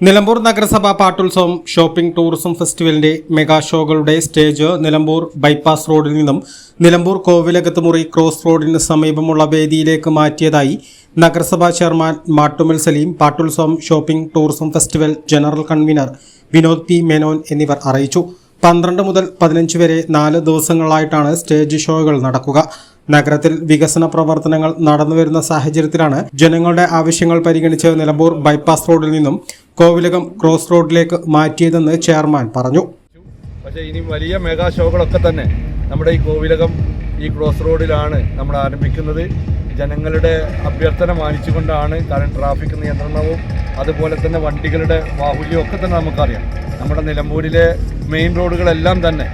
Nilambur നഗരസഭ പാട്ടുത്സവം shopping tourism ഫെസ്റ്റിവലിന്റെ മെഗാ ഷോകളുടെ സ്റ്റേജ് നിലമ്പൂർ ബൈപ്പാസ് റോഡിൽ നിന്നും നിലമ്പൂർ കോവിലകത്ത് മുറി ക്രോസ് റോഡിന് സമീപമുള്ള വേദിയിലേക്ക് മാറ്റിയതായി നഗരസഭാ chairman Mattummal Saleem പാട്ടുത്സവം shopping tourism festival general convener Vinod P Menon എന്നിവർ അറിയിച്ചു. പന്ത്രണ്ട് മുതൽ പതിനഞ്ച് വരെ നാല് ദിവസങ്ങളായിട്ടാണ് സ്റ്റേജ് ഷോകൾ നടക്കുക. നഗരത്തിൽ വികസന പ്രവർത്തനങ്ങൾ നടന്നുവരുന്ന സാഹചര്യത്തിലാണ് ജനങ്ങളുടെ ആവശ്യങ്ങൾ പരിഗണിച്ച് നിലമ്പൂർ ബൈപ്പാസ് റോഡിൽ നിന്നും കോവിലകം ക്രോസ് റോഡിലേക്ക് മാറ്റിയതെന്ന് ചെയർമാൻ പറഞ്ഞു. പക്ഷേ ഇനി വലിയ മെഗാ ഷോകളൊക്കെ തന്നെ നമ്മുടെ ഈ കോവിലകം ഈ ക്രോസ് റോഡിലാണ് നമ്മൾ ആരംഭിക്കുന്നത്. ജനങ്ങളുടെ അഭ്യർത്ഥന മാനിച്ചുകൊണ്ടാണ് കാരണം ട്രാഫിക് നിയന്ത്രണവും അതുപോലെ തന്നെ വണ്ടികളുടെ ബാഹുല്യവും ഒക്കെ തന്നെ നമുക്കറിയാം. നമ്മുടെ നിലമ്പൂരിലെ മെയിൻ റോഡുകളെല്ലാം തന്നെ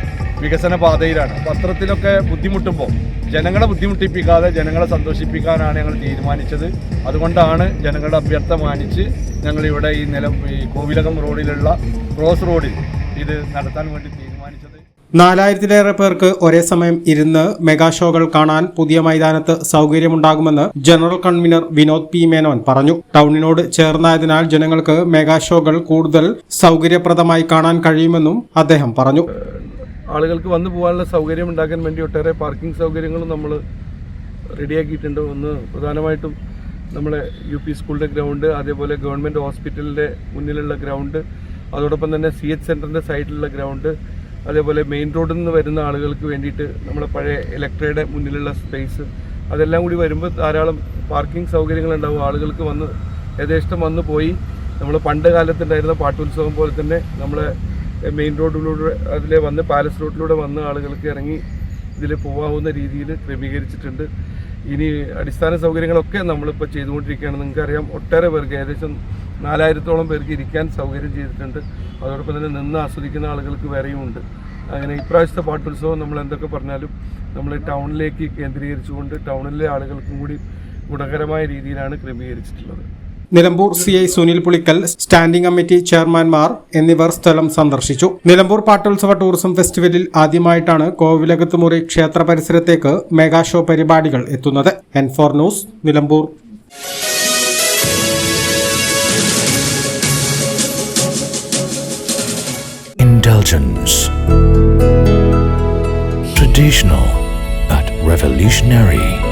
വികസന പാതയിലാണ്. അപ്പോൾ അത്തരത്തിലൊക്കെ ബുദ്ധിമുട്ടുമ്പോൾ ജനങ്ങളെ ബുദ്ധിമുട്ടിപ്പിക്കാതെ ജനങ്ങളെ സന്തോഷിപ്പിക്കാനാണ് ഞങ്ങൾ തീരുമാനിച്ചത്. അതുകൊണ്ടാണ് ജനങ്ങളുടെ അഭ്യർത്ഥന മാനിച്ച് ഞങ്ങളിവിടെ ഈ നില ഈ കോവിലകം റോഡിലുള്ള ക്രോസ് റോഡിൽ ഇത് നടത്താൻ വേണ്ടി തീരുമാനിച്ചത്. നാലായിരത്തിലേറെ പേർക്ക് ഒരേ സമയം ഇരുന്ന് മെഗാ ഷോകൾ കാണാൻ പുതിയ മൈതാനത്ത് സൗകര്യമുണ്ടാകുമെന്ന് general convener Vinod P Menon പറഞ്ഞു. ടൗണിനോട് ചേർന്നായതിനാൽ ജനങ്ങൾക്ക് മെഗാ ഷോകൾ കൂടുതൽ സൗകര്യപ്രദമായി കാണാൻ കഴിയുമെന്നും അദ്ദേഹം പറഞ്ഞു. ആളുകൾക്ക് വന്നു പോകാനുള്ള സൗകര്യം ഉണ്ടാക്കാൻ വേണ്ടി ഒട്ടേറെ പാർക്കിംഗ് സൗകര്യങ്ങളും നമ്മൾ റെഡിയാക്കിയിട്ടുണ്ട്. ഒന്ന് പ്രധാനമായിട്ടും നമ്മളെ യു പി സ്കൂളിന്റെ ഗ്രൗണ്ട് അതേപോലെ ഗവൺമെന്റ് ഹോസ്പിറ്റലിന്റെ മുന്നിലുള്ള ഗ്രൗണ്ട് അതോടൊപ്പം തന്നെ സി എച്ച് സെന്ററിന്റെ സൈഡിലുള്ള ഗ്രൗണ്ട് അതേപോലെ മെയിൻ റോഡിൽ നിന്ന് വരുന്ന ആളുകൾക്ക് വേണ്ടിയിട്ട് നമ്മളെ പഴയ ഇലക്ട്രയുടെ മുന്നിലുള്ള സ്പേസ്. അതെല്ലാം കൂടി വരുമ്പോൾ ധാരാളം പാർക്കിംഗ് സൗകര്യങ്ങളുണ്ടാവും ആളുകൾക്ക് വന്ന് യഥേഷ്ടം വന്ന് പോയി. നമ്മൾ പണ്ട് കാലത്തുണ്ടായിരുന്ന പാട്ടുത്സവം പോലെ തന്നെ നമ്മളെ മെയിൻ റോഡിലൂടെ അതിലെ വന്ന് പാലസ് റോഡിലൂടെ വന്ന് ആളുകൾക്ക് ഇറങ്ങി ഇതിൽ പോകാവുന്ന രീതിയിൽ ക്രമീകരിച്ചിട്ടുണ്ട്. ഇനി അടിസ്ഥാന സൗകര്യങ്ങളൊക്കെ നമ്മളിപ്പോൾ ചെയ്തുകൊണ്ടിരിക്കുകയാണ്. നിങ്ങൾക്കറിയാം ഒട്ടേറെ പേർക്ക് ഏകദേശം നാലായിരത്തോളം പേർക്ക് ഇരിക്കാൻ സൗകര്യം ചെയ്തിട്ടുണ്ട്. അതോടൊപ്പം തന്നെ നിന്ന് ആസ്വദിക്കുന്ന ആളുകൾക്ക് വേറെയും ഉണ്ട്. അങ്ങനെ ഇപ്രാവശ്യത്തെ പാട്ടുത്സവം നമ്മൾ എന്തൊക്കെ പറഞ്ഞാലും നമ്മൾ ടൗണിലേക്ക് കേന്ദ്രീകരിച്ചുകൊണ്ട് ടൗണിലെ ആളുകൾക്കും കൂടി ഗുണകരമായ രീതിയിലാണ് ക്രമീകരിച്ചിട്ടുള്ളത്. Nilambur C I Sunil Pulikkal standing committee ചെയർമാൻമാർ എന്നിവർ സ്ഥലം സന്ദർശിച്ചു നിലമ്പൂർ പാട്ടോത്സവ ടൂറിസം ഫെസ്റ്റിവലിൽ ആദ്യമായിട്ടാണ് കോവിലകത്തുമുറി ക്ഷേത്ര പരിസരത്തേക്ക് മെഗാ ഷോ പരിപാടികൾ എത്തുന്നത് N four news Nilambur Indulgence. Traditional but revolutionary.